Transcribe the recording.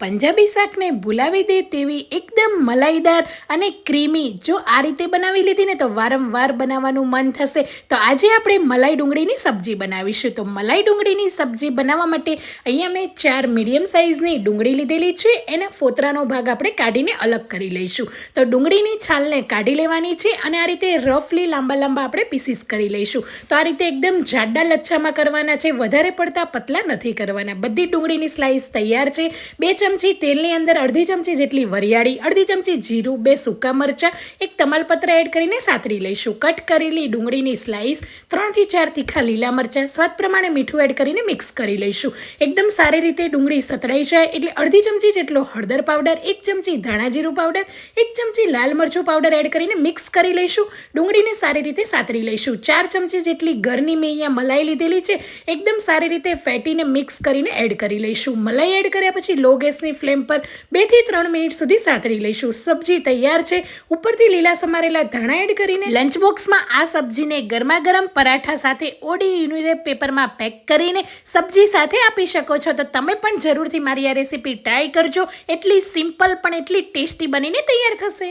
પંજાબી શાકને ભૂલાવી દે તેવી એકદમ મલાઈદાર અને ક્રીમી જો આ રીતે બનાવી લીધી ને તો વારંવાર બનાવવાનું મન થશે. તો આજે આપણે મલાઈ ડુંગળીની સબ્જી બનાવીશું. તો મલાઈ ડુંગળીની સબ્જી બનાવવા માટે અહીંયા મેં ચાર મીડિયમ સાઇઝની ડુંગળી લીધેલી છે. એના ફોતરાનો ભાગ આપણે કાઢીને અલગ કરી લઈશું. તો ડુંગળીની છાલને કાઢી લેવાની છે અને આ રીતે રફલી લાંબા લાંબા આપણે પીસીસ કરી લઈશું. તો આ રીતે એકદમ જાડા લચ્છામાં કરવાના છે. વધારે પડતા પતલા નથી કરવાના. બધી ડુંગળીની સ્લાઇસ તૈયાર છે. બે ચમચી તેલની અંદર અડધી ચમચી જેટલી વરિયાળી, અડધી ચમચી જીરું, બે સૂકા મરચાં, એક તમાલપત્ર એડ કરીને સાતરી લઈશું. કટ કરેલી ડુંગળીની સ્લાઇસ ત્રણથી ચાર તીખા લીલા મરચાં સ્વાદ પ્રમાણે મીઠું એડ કરીને મિક્સ કરી લઈશું. એકદમ સારી રીતે ડુંગળી સતળાઈ જાય એટલે અડધી ચમચી જેટલો હળદર પાવડર એક ચમચી ધાણા જીરું પાવડર એક ચમચી લાલ મરચું પાવડર એડ કરીને મિક્સ કરી લઈશું. ડુંગળીને સારી રીતે સાતરી લઈશું. ચાર ચમચી જેટલી ઘરની મેં અહીંયા મલાઈ લીધેલી છે, એકદમ સારી રીતે ફેટીને મિક્સ કરીને એડ કરી લઈશું. મલાઈ એડ કર્યા પછી લો ગેસની ફ્લેમ પર બેથી ત્રણ મિનિટ સુધી સાતરી લઈશું. સબ્જી તૈયાર છે. ઉપરથી લીલા સમારેલા ધાણા એડ કરીને લંચ બોક્સમાં આ સબ્જીને ગરમા ગરમ પરાઠા સાથે ઓડી યુનિરેપ પેપરમાં પેક કરીને સબ્જી સાથે આપી શકો છો. તો તમે પણ જરૂરથી મારી આ રેસીપી ટ્રાય કરજો. એટલી સિમ્પલ પણ એટલી ટેસ્ટી બનીને તૈયાર થશે.